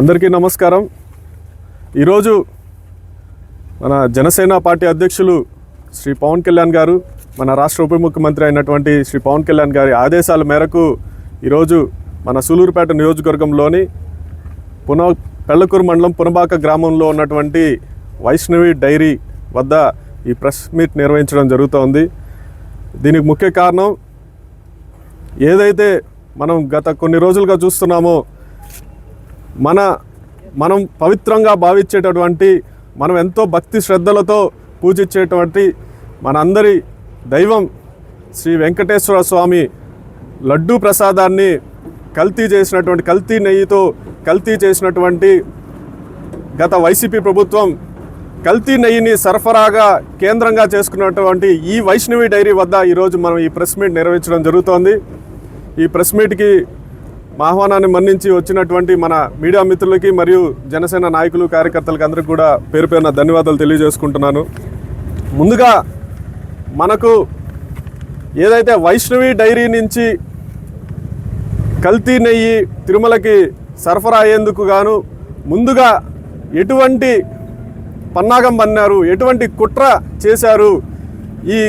అందరికీ నమస్కారం. ఈరోజు మన జనసేన పార్టీ అధ్యక్షులు శ్రీ పవన్ కళ్యాణ్ గారు మన రాష్ట్ర ఉప ముఖ్యమంత్రి అయినటువంటి శ్రీ పవన్ కళ్యాణ్ గారి ఆదేశాల మేరకు ఈరోజు మన సూలూరుపేట నియోజకవర్గంలోని పున పెళ్ళకూరు మండలం పునబాక గ్రామంలో ఉన్నటువంటి వైష్ణవి డైరీ వద్ద ఈ ప్రెస్ మీట్ నిర్వహించడం జరుగుతోంది. దీనికి ముఖ్య కారణం ఏదైతే మనం గత కొన్ని రోజులుగా చూస్తున్నామో మన మనం పవిత్రంగా భావించేటటువంటి మనం ఎంతో భక్తి శ్రద్ధలతో పూజించేటువంటి మనందరి దైవం శ్రీ వెంకటేశ్వర స్వామి లడ్డూ ప్రసాదాన్ని కల్తీ చేసినటువంటి కల్తీ నెయ్యితో కల్తీ చేసినటువంటి గత వైసీపీ ప్రభుత్వం కల్తీ నెయ్యిని సరఫరాగా కేంద్రంగా చేసుకున్నటువంటి ఈ వైష్ణవి డైరీ వద్ద ఈరోజు మనం ఈ ప్రెస్ మీట్ నిర్వహించడం జరుగుతోంది. ఈ ప్రెస్ మీట్కి మా ఆహ్వానాన్ని మన్నించి వచ్చినటువంటి మన మీడియా మిత్రులకి మరియు జనసేన నాయకులు కార్యకర్తలకు అందరికీ కూడా పేరు పేరున ధన్యవాదాలు తెలియజేసుకుంటున్నాను. ముందుగా మనకు ఏదైతే వైష్ణవి డైరీ నుంచి కల్తీ నెయ్యి తిరుమలకి సరఫరా అయ్యేందుకు గాను ముందుగా ఎటువంటి పన్నాగం పన్నారు ఎటువంటి కుట్ర చేశారు ఈ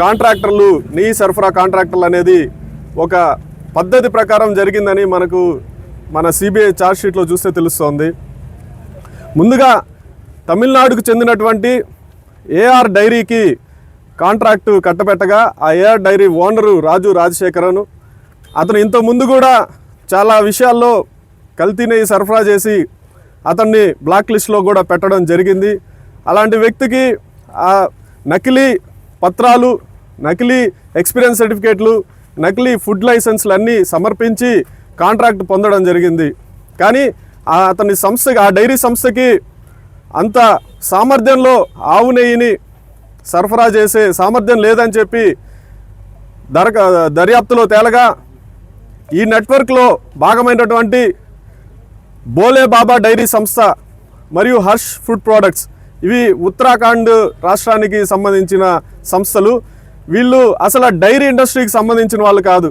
కాంట్రాక్టర్లు నెయ్యి సరఫరా కాంట్రాక్టర్లు అనేది ఒక పద్ధతి ప్రకారం జరిగిందని మనకు మన సిబిఐ ఛార్జ్షీట్లో చూస్తే తెలుస్తోంది. ముందుగా తమిళనాడుకు చెందినటువంటి ఏఆర్ డైరీకి కాంట్రాక్టు కట్టబెట్టగా ఆ ఏఆర్ డైరీ ఓనరు రాజు రాజశేఖరను అతను ఇంతకుముందు ముందు కూడా చాలా విషయాల్లో కల్తీ నెయ్యి సరఫరా చేసి అతన్ని బ్లాక్ లిస్ట్లో కూడా పెట్టడం జరిగింది. అలాంటి వ్యక్తికి ఆ నకిలీ పత్రాలు నకిలీ ఎక్స్పీరియన్స్ సర్టిఫికేట్లు నకిలీ ఫుడ్ లైసెన్స్లు అన్నీ సమర్పించి కాంట్రాక్ట్ పొందడం జరిగింది. కానీ ఆ అతని సంస్థకి ఆ డైరీ సంస్థకి అంత సామర్థ్యంలో ఆవు నెయ్యిని సరఫరా చేసే సామర్థ్యం లేదని చెప్పి దర దర్యాప్తులో తేలగా ఈ నెట్వర్క్లో భాగమైనటువంటి బోలే బాబా డైరీ సంస్థ మరియు హర్ష్ ఫుడ్ ప్రోడక్ట్స్ ఇవి ఉత్తరాఖండ్ రాష్ట్రానికి సంబంధించిన సంస్థలు. వీళ్ళు అసలు డైరీ ఇండస్ట్రీకి సంబంధించిన వాళ్ళు కాదు.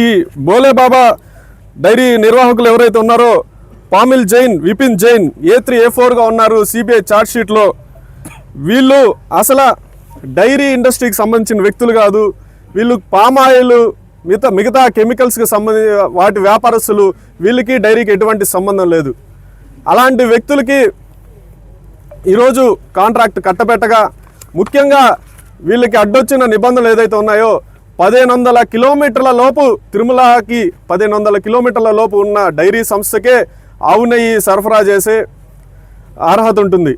ఈ బోలేబాబా డైరీ నిర్వాహకులు ఎవరైతే ఉన్నారో Pamil Jain Vipin Jain A three A ఫోర్గా ఉన్నారు సిబిఐ ఛార్జ్షీట్లో వీళ్ళు అసలు డైరీ ఇండస్ట్రీకి సంబంధించిన వ్యక్తులు కాదు. వీళ్ళు పామ్ ఆయిల్ మిగతా మిగతా కెమికల్స్కి సంబంధించి వాటి వ్యాపారస్తులు వీళ్ళకి డైరీకి ఎటువంటి సంబంధం లేదు. అలాంటి వ్యక్తులకి ఈరోజు కాంట్రాక్ట్ కట్టబెట్టగా ముఖ్యంగా వీళ్ళకి అడ్డొచ్చిన నిబంధనలు ఏదైతే ఉన్నాయో పదిహేను వందల కిలోమీటర్ల లోపు తిరుమలకి పదిహేను వందల కిలోమీటర్ల లోపు ఉన్న డైరీ సంస్థకే ఆవు నెయ్యి సరఫరా చేసే అర్హత ఉంటుంది.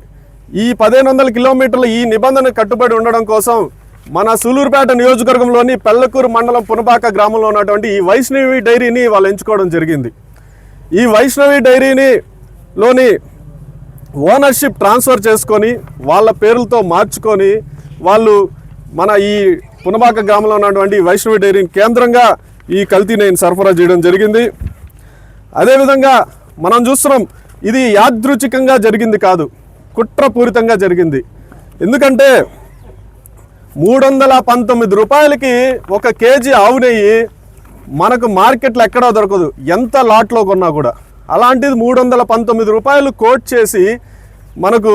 ఈ పదిహేను వందల కిలోమీటర్ల ఈ నిబంధన కట్టుబడి ఉండడం కోసం మన సూలూరుపేట నియోజకవర్గంలోని పెళ్ళకూరు మండలం పునపాక గ్రామంలో ఉన్నటువంటి ఈ వైష్ణవి డైరీని వాళ్ళు ఎంచుకోవడం జరిగింది. ఈ వైష్ణవి డైరీని లోని ఓనర్షిప్ ట్రాన్స్ఫర్ చేసుకొని వాళ్ళ పేర్లతో మార్చుకొని వాళ్ళు మన ఈ పునబాక గ్రామంలో ఉన్నటువంటి వైష్ణవి డైరీని కేంద్రంగా ఈ కల్తీ నేను సరఫరా చేయడం జరిగింది. అదేవిధంగా మనం చూస్తున్నాం ఇది యాదృచ్ఛికంగా జరిగింది కాదు కుట్రపూరితంగా జరిగింది. ఎందుకంటే మూడు వందల పంతొమ్మిది రూపాయలకి ఒక కేజీ ఆవు నెయ్యి మనకు మార్కెట్లో ఎక్కడా దొరకదు ఎంత లాట్లో కొన్నా కూడా. అలాంటిది మూడు వందల పంతొమ్మిది రూపాయలు కోట్ చేసి మనకు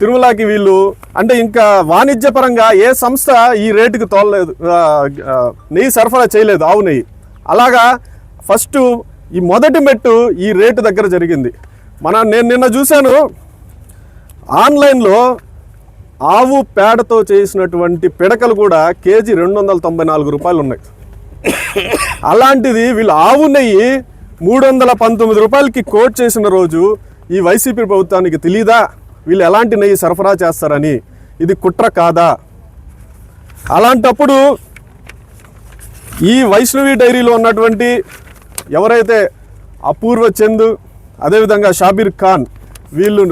తిరుమలకి వీళ్ళు అంటే ఇంకా వాణిజ్యపరంగా ఏ సంస్థ ఈ రేటుకి తోలలేదు నెయ్యి సరఫరా చేయలేదు ఆవు నెయ్యి. అలాగా ఫస్ట్ ఈ మొదటి మెట్టు ఈ రేటు దగ్గర జరిగింది. మన నేను నిన్న చూశాను ఆన్లైన్లో ఆవు పేడతో చేసినటువంటి పిడకలు కూడా కేజీ రెండు వందల తొంభై నాలుగు రూపాయలు ఉన్నాయి. అలాంటిది వీళ్ళు ఆవు నెయ్యి మూడు వందల పంతొమ్మిది రూపాయలకి కోట్ చేసిన రోజు ఈ వైసీపీ ప్రభుత్వానికి తెలీదా? వీళ్ళు ఎలాంటి నెయ్యి సరఫరా చేస్తారని. ఇది కుట్ర కాదా? అలాంటప్పుడు ఈ వైష్ణవి డైరీలో ఉన్నటువంటి ఎవరైతే అపూర్వ చంద్ అదేవిధంగా షాబీర్ ఖాన్ వీళ్ళు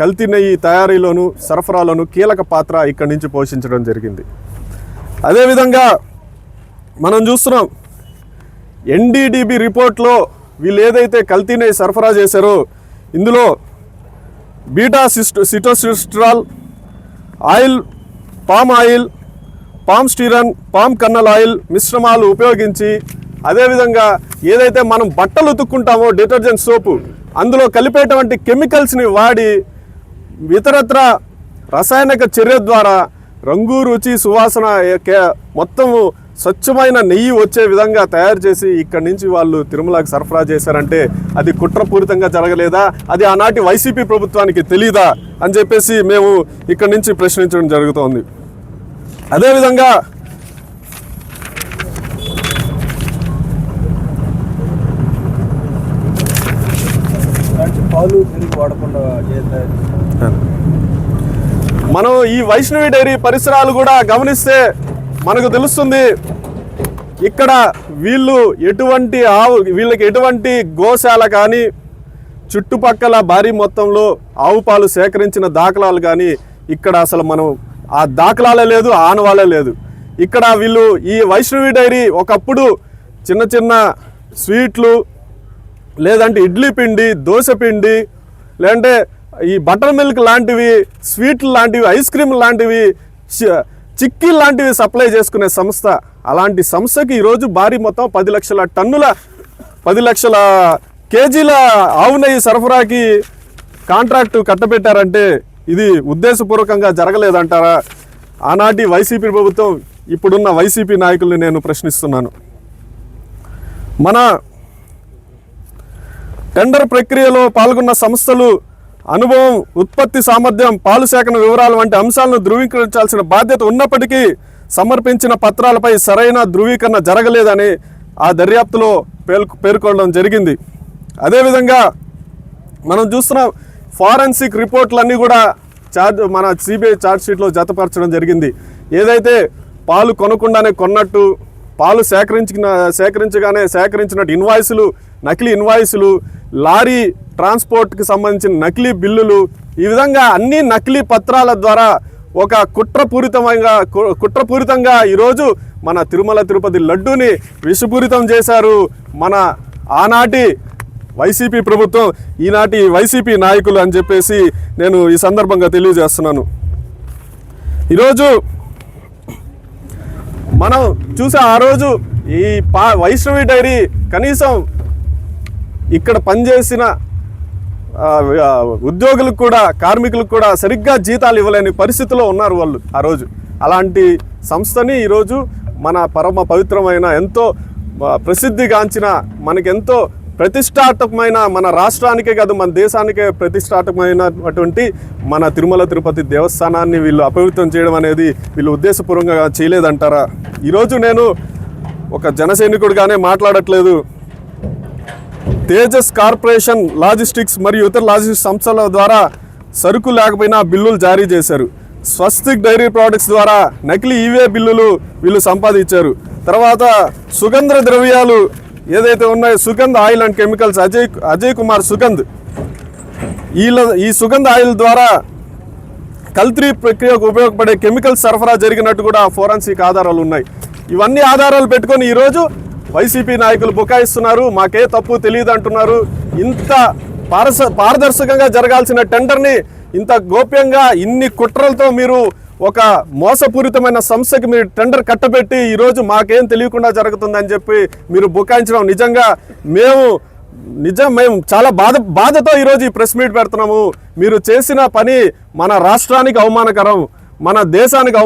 కల్తీ నెయ్యి తయారీలోను సరఫరాలోను కీలక పాత్ర ఇక్కడి నుంచి పోషించడం జరిగింది. అదేవిధంగా మనం చూస్తున్నాం ఎన్డీడీబీ రిపోర్ట్లో వీళ్ళు ఏదైతే కల్తీ నెయ్యి సరఫరా చేశారో ఇందులో beta cyst sitosterol oil palm oil palm stearin palm kernel oil మిశ్రమాలు ఉపయోగించి అదేవిధంగా ఏదైతే మనం బట్టలు ఉతుక్కుంటామో డిటర్జెంట్ సోపు అందులో కలిపేటువంటి కెమికల్స్ని వాడి ఇతరత్ర రసాయనిక చర్య ద్వారా రంగు రుచి సువాసన మొత్తము స్వచ్ఛమైన నెయ్యి వచ్చే విధంగా తయారు చేసి ఇక్కడి నుంచి వాళ్ళు తిరుమలకి సరఫరా చేశారంటే అది కుట్రపూరితంగా జరగలేదా? అది ఆనాటి వైసీపీ ప్రభుత్వానికి తెలీదా? అని చెప్పేసి మేము ఇక్కడి నుంచి ప్రశ్నించడం జరుగుతోంది. అదేవిధంగా పాలు పెరుగు వాడకుండా మనం ఈ వైష్ణవి డైరీ పరిసరాలు కూడా గమనిస్తే మనకు తెలుస్తుంది ఇక్కడ వీళ్ళు ఎటువంటి ఆవు వీళ్ళకి ఎటువంటి గోశాల కానీ చుట్టుపక్కల భారీ మొత్తంలో ఆవు పాలు సేకరించిన దాఖలాలు కానీ ఇక్కడ అసలు మనం ఆ దాఖలాలే లేదు ఆనవాలే లేదు. ఇక్కడ వీళ్ళు ఈ వైష్ణవి డైరీ ఒకప్పుడు చిన్న చిన్న స్వీట్లు లేదంటే ఇడ్లీ పిండి దోశ పిండి లేదంటే ఈ బటర్ మిల్క్ లాంటివి స్వీట్లు లాంటివి ఐస్ క్రీమ్ లాంటివి చిక్కీ లాంటివి సప్లై చేసుకునే సంస్థ. అలాంటి సంస్థకి ఈరోజు భారీ మొత్తం పది లక్షల టన్నుల పది లక్షల కేజీల ఆవు నెయ్యి సరఫరాకి కాంట్రాక్టు కట్టబెట్టారంటే ఇది ఉద్దేశపూర్వకంగా జరగలేదంటారా? ఆనాటి వైసీపీ ప్రభుత్వం ఇప్పుడున్న వైసీపీ నాయకుల్ని నేను ప్రశ్నిస్తున్నాను. మన టెండర్ ప్రక్రియలో పాల్గొన్న సంస్థలు అనుభవం ఉత్పత్తి సామర్థ్యం పాలు సేకరణ వివరాలు వంటి అంశాలను ధృవీకరించాల్సిన బాధ్యత ఉన్నప్పటికీ సమర్పించిన పత్రాలపై సరైన ధృవీకరణ జరగలేదని ఆ దర్యాప్తులో పేర్కొ పేర్కొనడం జరిగింది. అదేవిధంగా మనం చూస్తున్న ఫారెన్సిక్ రిపోర్ట్లన్నీ కూడా చార్జ్ మన సిబిఐ ఛార్జ్ షీట్లో జతపరచడం జరిగింది. ఏదైతే పాలు కొనకుండానే కొన్నట్టు పాలు సేకరించిన సేకరించగానే సేకరించినట్టు ఇన్వాయిసులు నకిలీ ఇన్వాయిసులు లారీ ట్రాన్స్పోర్ట్కి సంబంధించిన నకిలీ బిల్లులు ఈ విధంగా అన్ని నకిలీ పత్రాల ద్వారా ఒక కుట్రపూరితంగా కు- కుట్రపూరితంగా ఈరోజు మన తిరుమల తిరుపతి లడ్డూని విషపూరితం చేశారు మన ఆనాటి వైసీపీ ప్రభుత్వం ఈనాటి వైసీపీ నాయకులు అని చెప్పేసి నేను ఈ సందర్భంగా తెలియజేస్తున్నాను. ఈరోజు మనం చూసే ఆ రోజు ఈ పా వైష్ణవి డైరీ కనీసం ఇక్కడ పనిచేసిన ఉద్యోగులకు కూడా కార్మికులకు కూడా సరిగ్గా జీతాలు ఇవ్వలేని పరిస్థితిలో ఉన్నారు వాళ్ళు ఆ రోజు. అలాంటి సంస్థని ఈరోజు మన పరమ పవిత్రమైన ఎంతో ప్రసిద్ధిగాంచిన మనకెంతో ప్రతిష్టాత్మకమైన మన రాష్ట్రానికే కాదు మన దేశానికే ప్రతిష్టాత్మకమైనటువంటి మన తిరుమల తిరుపతి దేవస్థానాన్ని వీళ్ళు అపవిత్రం చేయడం అనేది వీళ్ళు ఉద్దేశపూర్వకంగా చేయలేదంటారా? ఈరోజు నేను ఒక జనసైనికుడిగానే మాట్లాడట్లేదు. తేజస్ కార్పొరేషన్ లాజిస్టిక్స్ మరియు ఇతర లాజిస్టిక్స్ సంస్థల ద్వారా సరుకు లేకపోయినా బిల్లులు జారీ చేశారు. స్వస్తిక్ డైరీ ప్రోడక్ట్స్ ద్వారా నకిలీ ఈవే బిల్లులు వీళ్ళు సంపాదించారు. తర్వాత సుగంధ ద్రవ్యాలు ఏదైతే ఉన్నాయో Sugandha oil and chemicals Ajay Ajay Kumar Sugandh. వీళ్ళ ఈ సుగంధ ఆయిల్ ద్వారా కల్తీ ప్రక్రియకు ఉపయోగపడే కెమికల్స్ సరఫరా జరిగినట్టు కూడా ఫోరెన్సిక్ ఆధారాలు ఉన్నాయి. ఇవన్నీ ఆధారాలు పెట్టుకొని ఈరోజు వైసీపీ నాయకులు బుకాయిస్తున్నారు. మాకే తప్పు తెలియదు అంటున్నారు ఇంత పారస పారదర్శకంగా జరగాల్సిన టెండర్ని ఇంత గోప్యంగా ఇన్ని కుట్రలతో మీరు ఒక మోసపూరితమైన సంస్థకి మీరు టెండర్ కట్టబెట్టి ఈరోజు మాకేం తెలియకుండా జరుగుతుందని చెప్పి మీరు బుకాయించడం నిజంగా మేము నిజం మేము చాలా బాధ బాధతో ఈరోజు ఈ ప్రెస్ మీట్ పెడుతున్నాము. మీరు చేసిన పని మన రాష్ట్రానికి అవమానకరం మన దేశానికి